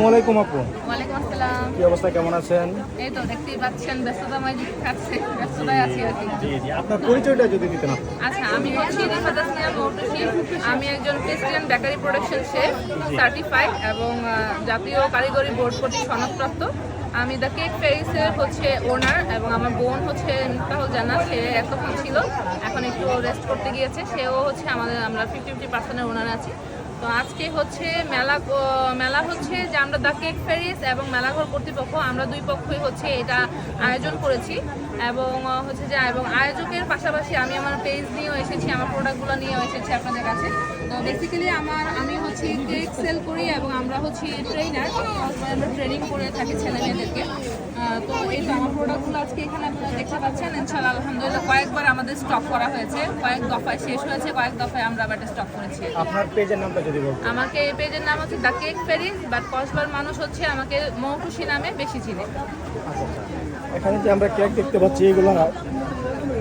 আসসালামু আলাইকুম আপু। ওয়ালাইকুম আসসালাম। কি অবস্থা কেমন আছেন? এই তো দেখতেই পাচ্ছেন ব্যস্ততাময় কাটছে ব্যস্ততায় আছি আর জি জি আপনার পরিচয়টা যদি দিতেন আচ্ছা আমি হচ্ছি রিফাত আমি একজন Christian bakery production chef certified এবং জাতীয় কারিগরি বোর্ড কর্তৃক সনদপ্রাপ্ত। আমি দ্য কেক ফেরিসের হচ্ছে ওনার এবং আমার বোন হচ্ছে মিফতাহুল জানা সে এতক্ষণ ছিল। এখন একটু রেস্ট করতে গিয়েছে। সেও হচ্ছে আমাদের আমরা ফিফটি ফিফটি পার্সেন্টের ওনার আছি। তো আজকে হচ্ছে মেলা মেলা হচ্ছে যে আমরা দ্য কেক ফেরিস এবং মেলাঘর কর্তৃপক্ষ, আমরা দুই পক্ষই হচ্ছে এটা আয়োজন করেছি। এবং হচ্ছে যে, এবং আয়োজকের পাশাপাশি আমি আমার পেজ নিয়েও এসেছি, আমার প্রোডাক্টগুলো নিয়েও এসেছি আপনাদের কাছে। তো বেসিক্যালি আমার, আমি হচ্ছে কেক সেল করি এবং আমরা হচ্ছে ট্রেনার ট্রেনিং করে থাকি ছেলে মেয়েদেরকে তো এই আমার প্রোডাক্টগুলো আজকে এখানে আপনারা দেখতে পাচ্ছেন। ইনশাআল্লাহ আলহামদুলিল্লাহ কয়েকবার আমাদের স্টক করা হয়েছে। কয়েক দফায় শেষ হয়েছে কয়েক দফায় আমরা আবার স্টক করেছি। আপনার পেজের নামটা যদি বলতেন। আমাকে এই পেজের নাম হচ্ছে দ্য কেক ফেরিস বাট কসবার মানুষ হচ্ছে আমাকে মৌটুসি নামে বেশি চিনে। আচ্ছা আচ্ছা। এখানে যে আমরা কেক দেখতে পাচ্ছি এগুলো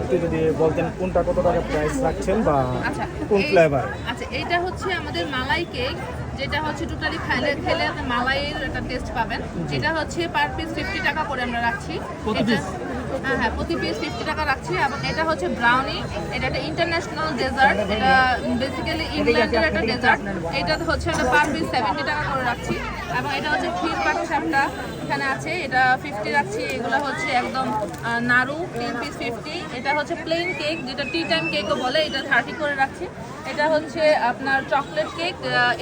একটু যদি বলতেন কোনটা কত টাকা প্রাইস রাখছেন বা আচ্ছা কোন ফ্লেভার আচ্ছা এইটা হচ্ছে আমাদের মালাই কেক যেটা হচ্ছে টোটালি খেলে খেলে মালাইয়ের একটা টেস্ট পাবেন। যেটা হচ্ছে পার পিস ফিফটি টাকা করে আমরা রাখছি। হ্যাঁ হ্যাঁ প্রতি পিস ফিফটি টাকা রাখছি এবং এটা হচ্ছে ব্রাউনি এটা একটা ইন্টারন্যাশনাল ডেজার্ট এটা বেসিক্যালি ইংল্যান্ডের একটা ডেজার্ট এটা হচ্ছে আমরা পার পিস সেভেন্টি টাকা করে রাখছি এবং এটা হচ্ছে ক্ষীর পাটসাপটা এখানে আছে এটা ফিফটি রাখছি এগুলো হচ্ছে একদম নাড়ু তিন পিস ফিফটি এটা হচ্ছে প্লেন কেক যেটা টি টাইম কেকও বলে এটা থার্টি করে রাখছি। এটা হচ্ছে আপনার চকলেট কেক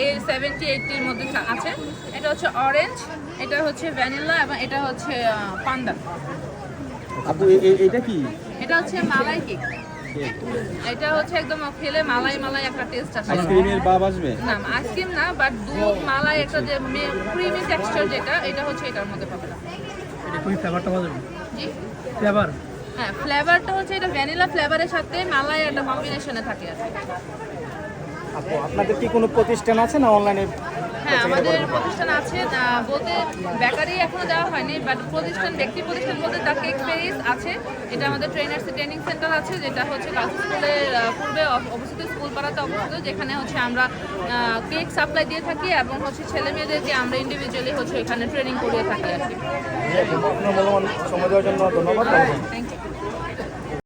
এর সেভেন্টি এইটির মধ্যে আছে। এটা হচ্ছে অরেঞ্জ এটা হচ্ছে ভ্যানিলা এবং এটা হচ্ছে পান্ডা আপু এটা কি? এটা হচ্ছে মালাই কেক। এটা হচ্ছে একদম খেলে মালাই মালাই একটা টেস্ট আসে। আইসক্রিমের বাব আসবে? না আইসক্রিম না বাট দুধ মালাই একটা যে ক্রিমি টেক্সচার যেটা এটা হচ্ছে এটার মধ্যে পাবেন এটা খুবই ফ্লেভারটা ভালো জি। ফ্লেভার হ্যাঁ ফ্লেভারটা হচ্ছে এটা ভ্যানিলা ফ্লেভারের সাথে মালাই একটা কম্বিনেশনে থাকে আর কি। আপু আপনাদের কি কোনো প্রতিষ্ঠান আছে না অনলাইনে হ্যাঁ আমাদের প্রতিষ্ঠান আছে বলতে বেকারি এখনও দেওয়া হয়নি বাট প্রতিষ্ঠান ব্যক্তি প্রতিষ্ঠান বলতে কেক পেরিস আছে। এটা আমাদের ট্রেনার্স ট্রেনিং সেন্টার আছে যেটা হচ্ছে গার্লস স্কুলের পূর্বে অব- অবস্থিত স্কুল পাড়াতে অবস্থিত যেখানে হচ্ছে আমরা কেক সাপ্লাই দিয়ে থাকি এবং হচ্ছে ছেলে মেয়েদেরকে আমরা ইন্ডিভিজুয়ালি হচ্ছে এখানে ট্রেনিং করিয়ে থাকি আর কি। সময় দেওয়ার জন্য ধন্যবাদ। Thank you